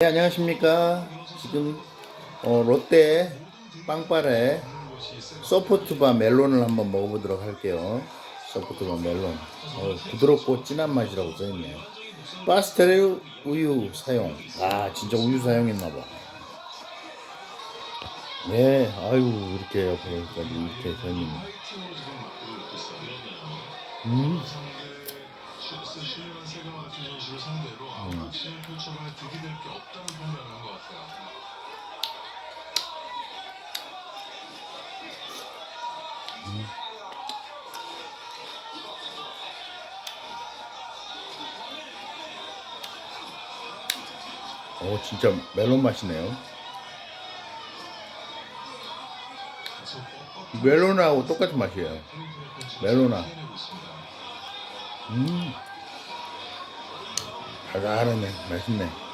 네, 안녕하십니까. 지금 어, 롯데 빵빠레 소프트바 멜론을 한번 먹어보도록 할게요. 소프트바 멜론. 어, 부드럽고 진한 맛이라고 써있네요. 파스텔 우유 사용. 아, 진짜 우유 사용했나봐. 네, 아유, 이렇게 옆에까지 이렇게 되니. 음, 슈 스 실리만 세가와 같은 선수를 상대로 아무렇지 펼쳐갈 득이 될 게 없다는 판단을 한 것 같아요. 어, 진짜 멜론 맛이네요. 멜론하고 똑같은 맛이에요. 멜로나. 음. 달달하네. 맛있네.